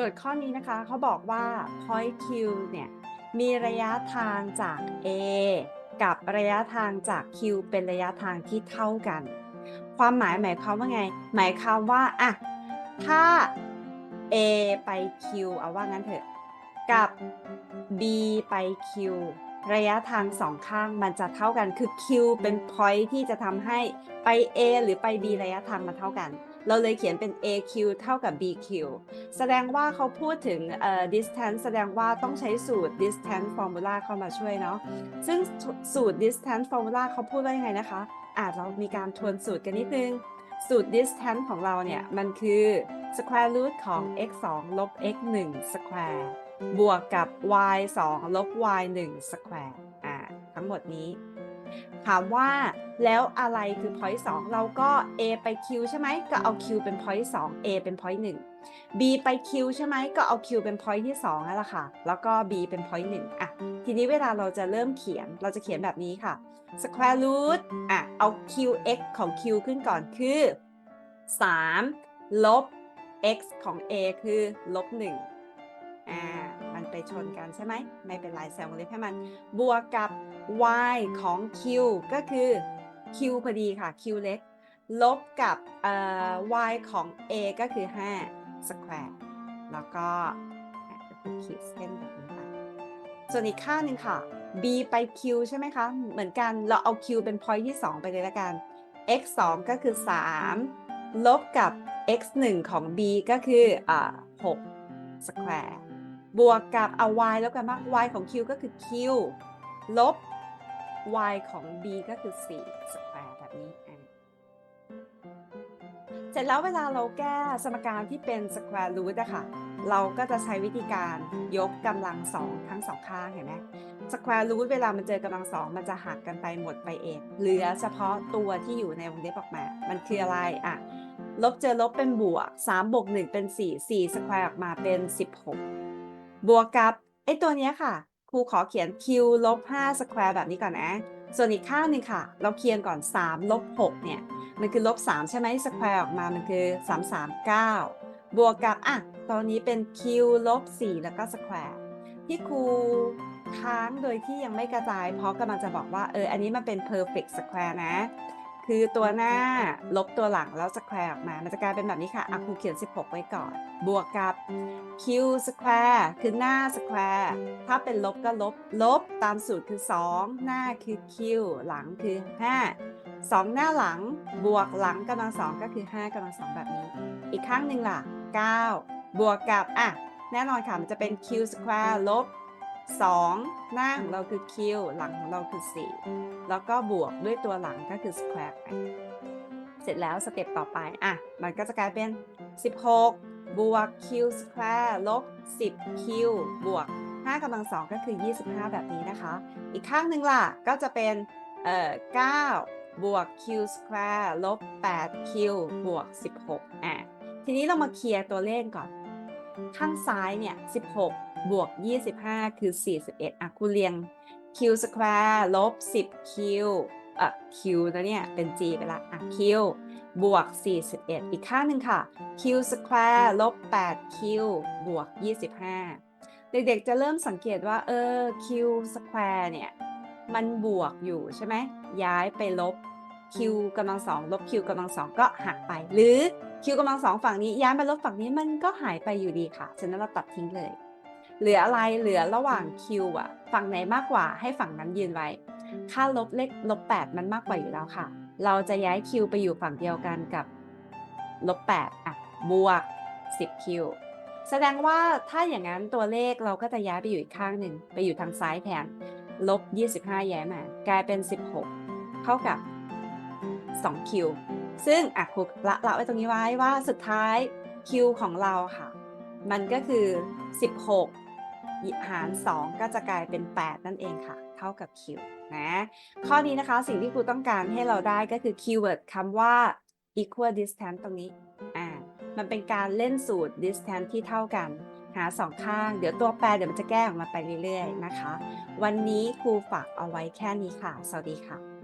โจทย์ข้อนี้นะคะเขาบอกว่า point Q เนี่ยมีระยะทางจาก A กับระยะทางจาก Q เป็นระยะทางที่เท่ากัน ความหมายหมายความว่าไง หมายความว่าอะถ้า A ไป Q เอาว่างั้นเถอะ กับ B ไป Q ระยะทางสองข้างมันจะเท่ากันคือ Q เป็น point ที่จะทำให้ไป A หรือไป B ระยะทางมันเท่ากัน เราเลยเขียนเป็น AQ เท่ากับ BQ แสดงว่าเขาพูดถึง distance แสดงว่าต้องใช้สูตร distance formula เข้ามาช่วยเนาะ ซึ่งสูตร distance formula เขาพูดว่ายังไงนะคะ อาจเรามีการทวนสูตรกันนิดนึง สูตร distance ของเราเนี่ย มันคือ square root ของ x 2ลบ x 1 square บวกกับ y 2ลบ y 1 square อ่า ทั้งหมดนี้ ถามว่าแล้วอะไรคือ point 2 เราก็ a ไป q ใช่ไหมก็เอา q เป็น point 2 a เป็น point 1 b ไป q ใช่ไหมก็เอา q เป็น point ที่2นั่นแหละค่ะ แล้วก็ b เป็น point 1อะ ทีนี้เวลาเราจะเริ่มเขียน เราจะเขียนแบบนี้ค่ะ square root อะ เอา qx ของ q ขึ้นก่อนคือ 3 ลบ x ของ a คือ ลบ 1 อ่า มันไปชนกันใช่ไหม ไม่เป็นไรแซมวงเล็บให้มัน บวกกับ y ของ q ก็คือ q พอดีค่ะ q เล็ก ลบกับเอ่อ y ของ a ก็คือ5 square แล้วก็ขีดเส้นแบบนี้ไปส่วนอีกข้างหนึ่งค่ะ b ไป q ใช่ไหมคะ เหมือนกันเราเอา q เป็น point ที่ 2 ไปเลยละกัน x 2 ก็คือ 3 ลบกับ x 1ของ b ก็คืออ่า6 square บวกกับเอา y แล้วกันมาก y ของ q ก็คือ q ลบ y ของ b ก็คือ4 square แบบนี้เสร็จแล้วเวลาเราแก้สมการที่เป็น square root อะค่ะ เราก็จะใช้วิธีการยกกำลังสองทั้งสองข้างเห็นไหม square root เวลามันเจอกำลังสองมันจะหักกันไปหมดไปเอง เหลือเฉพาะตัวที่อยู่ในวงเล็บออกมา มันคืออะไรอะลบเจอลบเป็นบวก 3 บวก 1 เป็น 4 4 square ออกมาเป็น 16 บวกกับไอ้ตัวนี้ค่ะ ครูขอเขียน q ลบ5 square แบบนี้ก่อนนะ ส่วนอีกข้างหนึ่งค่ะ เราเคียนก่อน 3 ลบ 6 เนี่ย มันคือลบ 3 ใช่ไหม square ออกมา มันคือ 3 3 9 บวกกับ อะ ตอนนี้เป็น q ลบ 4 แล้วก็ square ที่ครูค้างโดยที่ยังไม่กระจาย เพราะกำลังจะบอกว่า เออ อันนี้มันเป็น perfect square นะ คือตัวหน้าลบตัวหลังแล้ว square ออกมา มันจะกลายเป็นแบบนี้ค่ะอะครูเขียน 16 ไว้ก่อน บวกกับ q square คือหน้า square ถ้าเป็นลบก็ลบ ลบตามสูตรคือ 2 หน้าคือ q หลังคือ 5 2 หน้าหลังบวกหลังกำลังสองก็คือ 5กำลังสองแบบนี้ อีกข้างหนึ่งล่ะ 9 บวกกับ อะ แน่นอนค่ะ มันจะเป็น q square ลบ 2 หน้าของเราคือ q หลังของเราคือ 4 แล้วก็บวกด้วยตัวหลังก็คือ square ไปเสร็จแล้วสเต็ปต่อไป อะ มันก็จะกลายเป็น 16 บวก q square ลบ 10q บวก 5กำลังสองก็คือ 25 แบบนี้นะคะ อีกข้างหนึ่งล่ะ ก็จะเป็น เอ่อ 9 บวก q square ลบ 8q บวก 16 อะ ทีนี้เรามาเคลียร์ตัวเลขก่อน ข้างซ้ายเนี่ย 16 บวก 25 คือ 41อะครูเรียง q square ลบ 10q อะ q นะเนี่ย เป็น g ไปละอะ q บวก 41 อีกข้าหนึ่งค่ะ q square ลบ 8q บวก 25 เด็กๆ จะเริ่มสังเกตว่า เออ q square เนี่ย มันบวกอยู่ใช่ไหม ย้ายไปลบ q กำลังสองลบ q กำลังสองก็หักไป หรือ q กำลังสองฝั่งนี้ย้ายมาลบฝั่งนี้มันก็หายไปอยู่ดีค่ะ ฉะนั้นเราตัดทิ้งเลย เหลืออะไรเหลือระหว่าง q อะฝั่งไหนมากกว่าให้ฝั่งนั้นยืนไว้ ค่าลบเลขลบ8มันมากกว่าอยู่แล้วค่ะ เราจะย้าย q ไปอยู่ฝั่งเดียวกันกับลบ8อะบวก 10q แสดงว่าถ้าอย่างนั้นตัวเลขเราก็จะย้ายไปอยู่อีกข้างหนึ่งไปอยู่ทางซ้ายแทนลบ 25 ย้ายมากลายเป็น 16 เท่ากับ 2q ซึ่งอะครูละละไว้ตรงนี้ไว้ว่าสุดท้าย q ของเราค่ะ มันก็คือ 16 หาร 2 ก็จะกลายเป็น 8 นั่นเองค่ะ เท่ากับ q นะ ข้อนี้นะคะสิ่งที่ครูต้องการให้เราได้ก็คือ keyword คำว่า equal distance ตรงนี้อ่ามันเป็นการเล่นสูตร distance ที่เท่ากัน หาสองข้าง เดี๋ยวตัวแปรเดี๋ยวมันจะแก้ออกมาไปเรื่อยๆนะคะ วันนี้ครูฝากเอาไว้แค่นี้ค่ะ สวัสดีค่ะ